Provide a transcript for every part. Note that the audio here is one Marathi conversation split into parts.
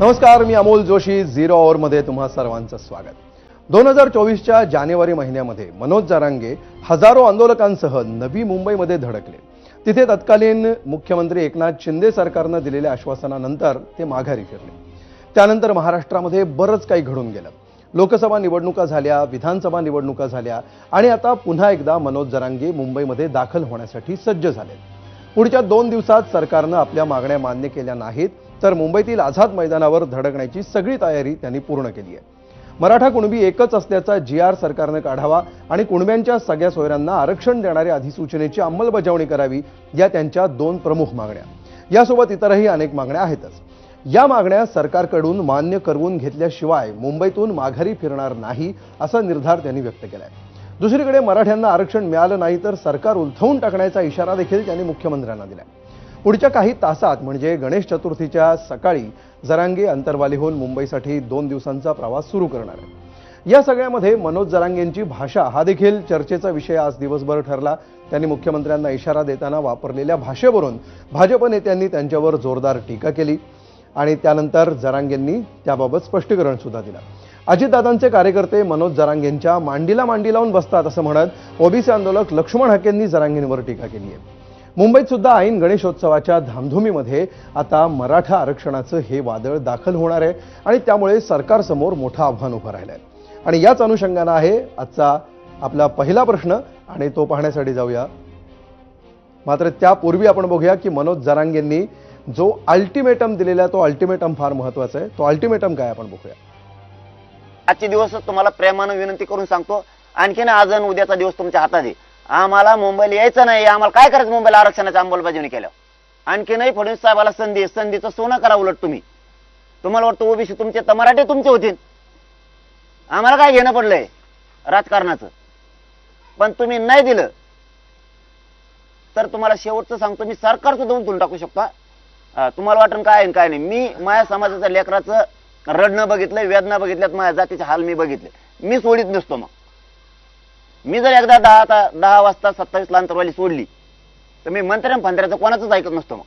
नमस्कार मी अमोल जोशी झिरो आवरमध्ये तुम्हा सर्वांचं स्वागत. दोन हजार चोवीसच्या जानेवारी महिन्यामध्ये मनोज जारांगे हजारो आंदोलकांसह नवी मुंबईमध्ये धडकले. तिथे तत्कालीन मुख्यमंत्री एकनाथ शिंदे सरकारनं दिलेल्या आश्वासनानंतर ते माघारी फिरले. त्यानंतर महाराष्ट्रामध्ये बरंच काही घडून गेलं. लोकसभा निवडणुका झाल्या विधानसभा निवडणुका झाल्या आणि आता पुन्हा एकदा मनोज जरांगे मुंबईमध्ये दाखल होण्यासाठी सज्ज झाले पुढच्या दोन दिवसात सरकारनं आपल्या मागण्या मान्य केल्या नाहीत. तर मुंबईतील आझाद मैदानावर धडकण्याची सगळी तयारी त्यांनी पूर्ण केली आहे. मराठा कुणबी एकच असल्याचा जी आर सरकारनं काढावा आणि कुणब्यांच्या सगळ्या सोयऱ्यांना आरक्षण देणाऱ्या अधिसूचनेची अंमलबजावणी करावी या त्यांच्या दोन प्रमुख मागण्या. यासोबत इतरही अनेक मागण्या आहेतच. या मागण्या सरकारकडून मान्य करवून घेतल्याशिवाय मुंबईतून माघारी फिरणार नाही असा निर्धार त्यांनी व्यक्त केलाय. दुसरीकडे मराठ्यांना आरक्षण मिळालं नाही तर सरकार उलथवून टाकण्याचा इशारा देखील त्यांनी मुख्यमंत्र्यांना दिलाय. पुढच्या काही तासात म्हणजे गणेश चतुर्थीच्या सकाळी जरांगे अंतरवालीहून मुंबईसाठी दोन दिवसांचा प्रवास सुरू करणार आहे या सगळ्यामध्ये मनोज जरांगेंची भाषा हा देखील चर्चेचा विषय आज दिवसभर ठरला. त्यांनी मुख्यमंत्र्यांना इशारा देताना वापरलेल्या भाषेवरून भाजप नेत्यांनी त्यांच्यावर जोरदार टीका केली आणि त्यानंतर जरांगेंनी त्याबाबत स्पष्टीकरण सुद्धा दिलं. अजितदादांचे कार्यकर्ते मनोज जरांगेंच्या मांडीला मांडी लावून बसतात असं म्हणत ओबीसी आंदोलक लक्ष्मण हकेंनी जरांगेंवर टीका केली आहे. मुंबईत सुद्धा ऐन गणेशोत्सवाच्या धामधुमीमध्ये आता मराठा आरक्षणाचं हे वादळ दाखल होणार आहे आणि त्यामुळे सरकारसमोर मोठं आव्हान उभं राहिलं आहे आणि याच अनुषंगानं आहे आजचा आपला पहिला प्रश्न आणि तो पाहण्यासाठी जाऊया. मात्र त्यापूर्वी आपण बघूया की मनोज जरांगेंनी जो अल्टिमेटम दिलेला आहे तो अल्टिमेटम फार महत्त्वाचा आहे. तो अल्टिमेटम काय आपण बघूया. आजचे दिवस तुम्हाला प्रेमानं विनंती करून सांगतो. आणखीन आज आणि उद्याचा दिवस तुमच्या हातात आहे. आम्हाला मुंबईला यायचं नाही आम्हाला काय करायचं मुंबईला आरक्षणाची अंमलबजावणी केल्यावर? आणखीनही फडणवीस साहेबाला संधी संधीचं सोनं करा उलट तुम्ही. तुम्हाला वाटतं ओबीसी तुमचे तर मराठी तुमचे होतील. आम्हाला काय घेणं पडलंय? राजकारणाचं. पण तुम्ही नाही दिलं तर तुम्हाला शेवटचं सांगतो मी सरकार सुद्धा तुम्ही टाकू शकता तुम्हाला वाटण काय आहे काय नाही? मी माझ्या समाजाच्या लेकराचं रडणं बघितलंय वेदना बघितल्यात माझ्या जातीचे हाल मी बघितले. मी सोडित नसतो मग. मी जर एकदा दहा दहा वाजता सत्तावीस ला अंतरवाली सोडली तर मी मंत्र्या फंत्र्याचं कोणाचंच ऐकत नसतो मग.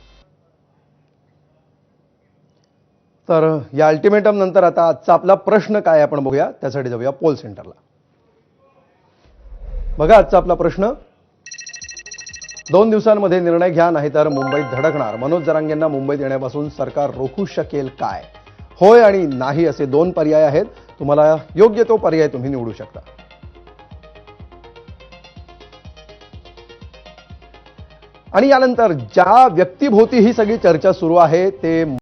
तर या अल्टिमेटम नंतर आता आजचा आपला प्रश्न काय आपण बघूया. त्यासाठी जाऊया पोल सेंटरला बघा आजचा आपला प्रश्न. दोन दिवसांमध्ये निर्णय घ्या नाहीतर मुंबईत धडकणार. मनोज जरांगेंना मुंबईत येण्यापासून सरकार रोखू शकेल काय? होय आणि नाही असे दोन पर्याय आहेत. तुम्हाला योग्य तो पर्याय तुम्ही निवडू शकता. आणि यानंतर ज्या व्यक्तीभोवती ही सगळी चर्चा सुरू आहे ते